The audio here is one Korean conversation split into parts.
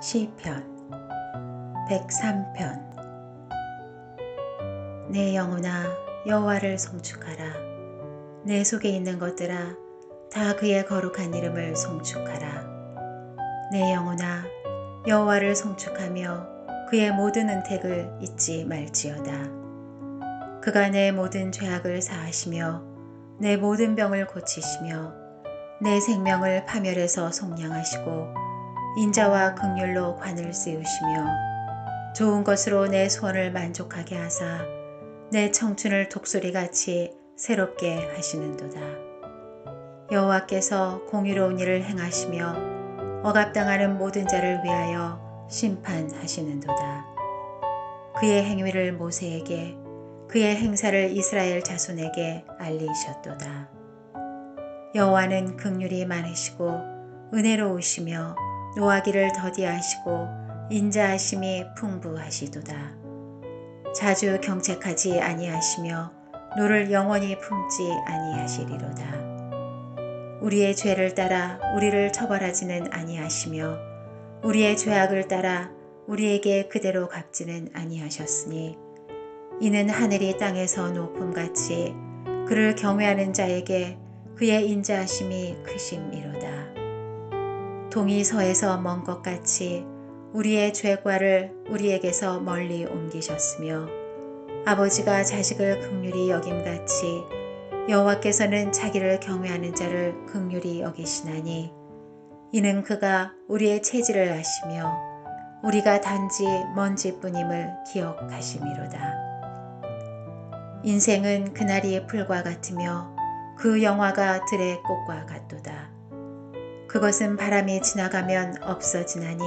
시편 103편. 내 영혼아 여호와를 송축하라. 내 속에 있는 것들아 다 그의 거룩한 이름을 송축하라. 내 영혼아 여호와를 송축하며 그의 모든 은택을 잊지 말지어다. 그가 내 모든 죄악을 사하시며 내 모든 병을 고치시며 내 생명을 파멸해서 속량하시고 인자와 극률로 관을 씌우시며 좋은 것으로 내 소원을 만족하게 하사 내 청춘을 독수리같이 새롭게 하시는도다. 여호와께서 공의로운 일을 행하시며 억압당하는 모든 자를 위하여 심판하시는도다. 그의 행위를 모세에게 그의 행사를 이스라엘 자손에게 알리셨도다. 여호와는 극률이 많으시고 은혜로우시며 노하기를 더디하시고 인자하심이 풍부하시도다. 자주 경책하지 아니하시며 노를 영원히 품지 아니하시리로다. 우리의 죄를 따라 우리를 처벌하지는 아니하시며 우리의 죄악을 따라 우리에게 그대로 갚지는 아니하셨으니 이는 하늘이 땅에서 높음같이 그를 경외하는 자에게 그의 인자하심이 크심이로다. 동이 서에서 먼 것 같이 우리의 죄과를 우리에게서 멀리 옮기셨으며 아버지가 자식을 극률이 여김같이 여호와께서는 자기를 경외하는 자를 극률이 여기시나니 이는 그가 우리의 체질을 아시며 우리가 단지 먼지뿐임을 기억하심이로다. 인생은 그날이 풀과 같으며 그 영화가 들의 꽃과 같도다. 그것은 바람이 지나가면 없어지나니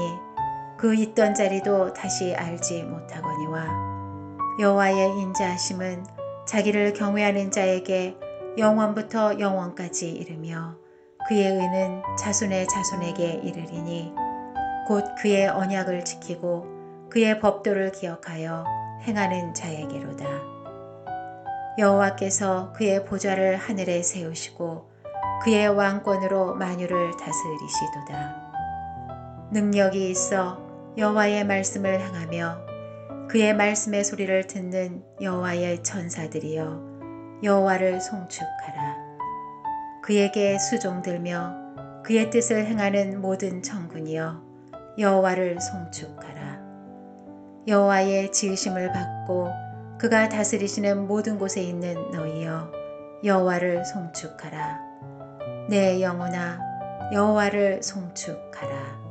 그 있던 자리도 다시 알지 못하거니와 여호와의 인자하심은 자기를 경외하는 자에게 영원부터 영원까지 이르며 그의 의는 자손의 자손에게 이르리니 곧 그의 언약을 지키고 그의 법도를 기억하여 행하는 자에게로다. 여호와께서 그의 보좌를 하늘에 세우시고 그의 왕권으로 만유를 다스리시도다. 능력이 있어 여호와의 말씀을 행하며 그의 말씀의 소리를 듣는 여호와의 천사들이여 여호와를 송축하라. 그에게 수종들며 그의 뜻을 행하는 모든 천군이여 여호와를 송축하라. 여호와의 지으심을 받고 그가 다스리시는 모든 곳에 있는 너희여 여호와를 송축하라. 내 영혼아 여호와를 송축하라.